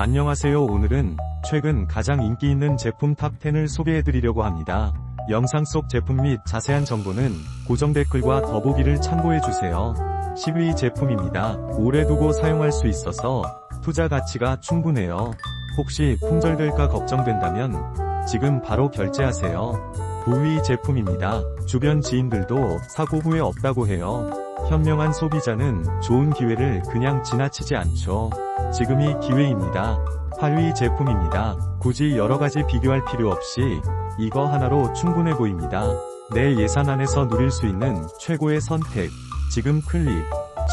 안녕하세요. 오늘은 최근 가장 인기 있는 제품 탑10을 소개해드리려고 합니다. 영상 속 제품 및 자세한 정보는 고정 댓글과 더보기를 참고해주세요. 10위 제품입니다. 오래 두고 사용할 수 있어서 투자 가치가 충분해요. 혹시 품절될까 걱정된다면 지금 바로 결제하세요. 9위 제품입니다. 주변 지인들도 사고 후회 없다고 해요. 현명한 소비자는 좋은 기회를 그냥 지나치지 않죠. 지금이 기회입니다. 8위 제품입니다. 굳이 여러가지 비교할 필요 없이 이거 하나로 충분해 보입니다. 내 예산 안에서 누릴 수 있는 최고의 선택. 지금 클릭.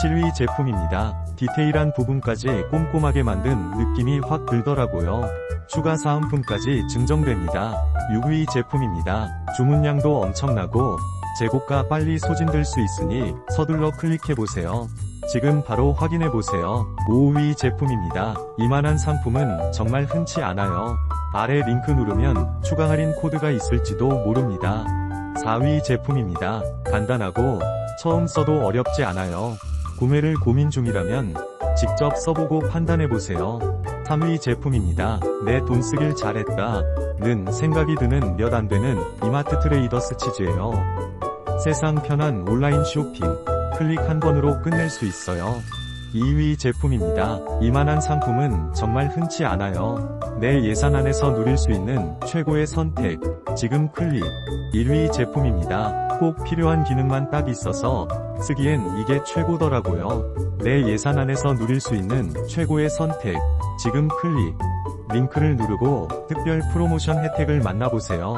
7위 제품입니다. 디테일한 부분까지 꼼꼼하게 만든 느낌이 확 들더라고요. 추가 사은품까지 증정됩니다. 6위 제품입니다. 주문량도 엄청나고 재고가 빨리 소진될 수 있으니 서둘러 클릭해보세요. 지금 바로 확인해보세요. 5위 제품입니다. 이만한 상품은 정말 흔치 않아요. 아래 링크 누르면 추가 할인 코드가 있을지도 모릅니다. 4위 제품입니다. 간단하고 처음 써도 어렵지 않아요. 구매를 고민 중이라면 직접 써보고 판단해보세요. 3위 제품입니다. 내 돈 쓰길 잘했다. 는 생각이 드는 몇 안 되는 이마트 트레이더스 치즈예요. 세상 편한 온라인 쇼핑. 클릭 한 번으로 끝낼 수 있어요. 2위 제품입니다. 이만한 상품은 정말 흔치 않아요. 내 예산 안에서 누릴 수 있는 최고의 선택. 지금 클릭. 1위 제품입니다. 꼭 필요한 기능만 딱 있어서 쓰기엔 이게 최고더라고요. 내 예산 안에서 누릴 수 있는 최고의 선택. 지금 클릭. 링크를 누르고 특별 프로모션 혜택을 만나보세요.